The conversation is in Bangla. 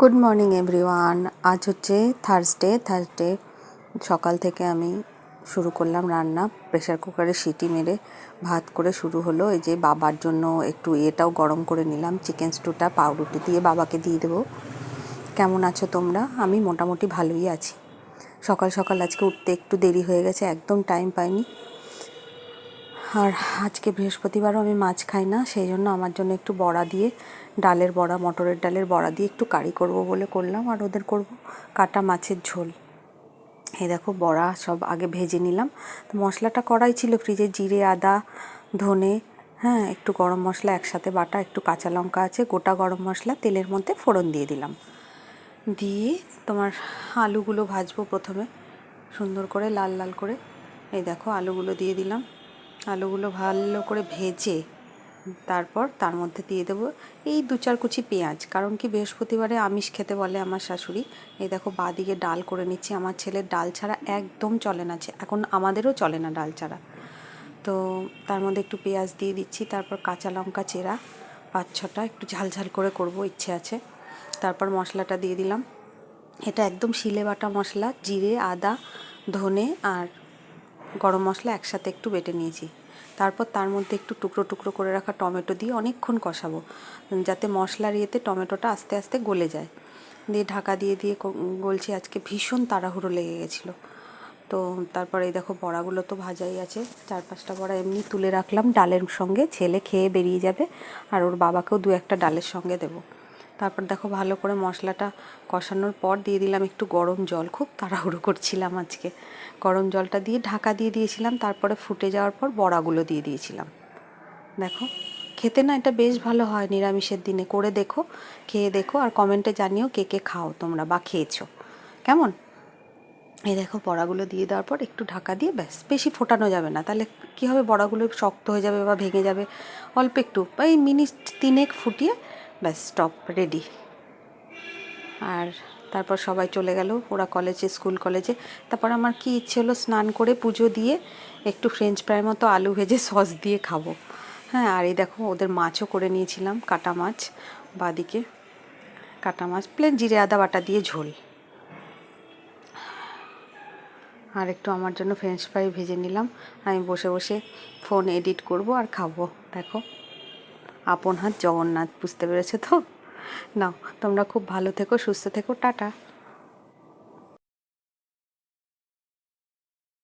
গুড মর্নিং এভরিওয়ান আজ হচ্ছে থার্সডে থার্সডে সকাল থেকে আমি শুরু করলাম রান্না। প্রেশার কুকারে সিটি মেরে ভাত করে শুরু হলো। এই যে বাবার জন্য একটু এটাও গরম করে নিলাম। চিকেন স্টুটা পাউরুটি দিয়ে বাবাকে দিয়ে দেবো। কেমন আছো তোমরা? আমি মোটামুটি ভালোই আছি। সকাল সকাল আজকে উঠতে একটু দেরি হয়ে গেছে। একদম টাইম পাইনি। আর আজকে বৃহস্পতিবারও আমি মাছ খাই না, সেই জন্য আমার জন্য একটু বড়া দিয়ে, ডালের বড়া, মটরের ডালের বড়া দিয়ে একটু কারি করব বলে করলাম আর ওদের করব। কাটা মাছের ঝোল। এই দেখো বড়া সব আগে ভেজে নিলাম। তো মশলাটা করাই ছিল, ফ্রিজে জিরে, আদা, ধনে হ্যাঁ একটু গরম মশলা একসাথে বাটা, একটু কাঁচা লঙ্কা আছে, গোটা গরম মশলা, তেলের মধ্যে ফোড়ন দিয়ে দিলাম। দিয়ে তোমার আলুগুলো ভাজবো প্রথমে, সুন্দর করে, লাল লাল করে। এই দেখো আলুগুলো দিয়ে দিলাম। আলুগুলো ভালো করে ভেজে তারপর তার মধ্যে দিয়ে দেবো এই দু চার কুচি পেঁয়াজ। কারণ কি বৃহস্পতিবারে আমিষ খেতে বলে আমার শাশুড়ি। এই দেখো বাদিকে ডাল করে নিচ্ছি। আমার ছেলের ডাল ছাড়া একদম চলে না এখন আমাদেরও চলে না ডাল ছাড়া। তো তার মধ্যে একটু পেঁয়াজ দিয়ে দিচ্ছি, তারপর কাঁচা লঙ্কা চেরা, পাঁচ ছটা একটু ঝাল ঝাল করে করব, ইচ্ছে আছে। তারপর মশলাটা দিয়ে দিলাম। এটা একদম শিলে বাটা মশলা, জিরে, আদা, ধনে আর গরম মশলা একসাথে একটু বেটে নিয়েছি। তারপর তার মধ্যে একটু টুকরো টুকরো করে রাখা টমেটো দিয়ে অনেকক্ষণ কষাবো যাতে মশলার ইয়েতে টমেটোটা আস্তে আস্তে গলে যায়। দিয়ে ঢাকা দিয়ে দিয়ে গলছি, আজকে ভীষণ তাড়াহুড়ো লেগে গেছিল। তো তারপরে এই দেখো বড়াগুলো তো ভাজাই আছে চার পাঁচটা বড়া এমনি তুলে রাখলাম, ডালের সঙ্গে, ছেলে খেয়ে বেরিয়ে যাবে, আর ওর বাবাকেও দু একটা ডালের সঙ্গে দেবো। তারপর দেখো ভালো করে মশলাটা কষানোর পর দিয়ে দিলাম একটু গরম জল। খুব তাড়াহুড়ো করছিলাম আজকে। গরম জলটা দিয়ে ঢাকা দিয়ে দিয়েছিলাম, তারপরে ফুটে যাওয়ার পর বড়াগুলো দিয়ে দিয়েছিলাম। দেখো, খেতে না এটা বেশ ভালো হয় নিরামিষের দিনে। করে দেখো, খেয়ে দেখো আর কমেন্টে জানিও কে কে খাও তোমরা বা খেয়েছো। কেমন? এই দেখো, বড়াগুলো দিয়ে দেওয়ার পর একটু ঢাকা দিয়ে ব্যাস, বেশি ফোটানো যাবে না। তাহলে কী হবে? বড়াগুলো শক্ত হয়ে যাবে বা ভেঙে যাবে। অল্প একটু, এই মিনিট তিনেক ফুটিয়ে ব্যাস স্টপ রেডি আর তারপর সবাই চলে গেল, ওরা কলেজে স্কুল কলেজে তারপর আমার কি ইচ্ছে হলো স্নান করে পুজো দিয়ে একটু ফ্রেঞ্চ ফ্রাই মতো আলু ভেজে সস দিয়ে খাব। হ্যাঁ আর এই দেখো, ওদের মাছও করে নিয়েছিলাম, কাটা মাছ, বাদিকে কাটা মাছ প্লেন জিরে, আদা, বাটা দিয়ে ঝোল। আর একটু আমার জন্য ফ্রেঞ্চ ফ্রাই ভেজে নিলাম, আমি বসে বসে ফোন এডিট করব আর খাব, দেখো। আপন হাত জগন্নাথ বুঝতে পেরেছ তো? নাও তোমরা খুব ভালো থেকো সুস্থ থেকো টাটা।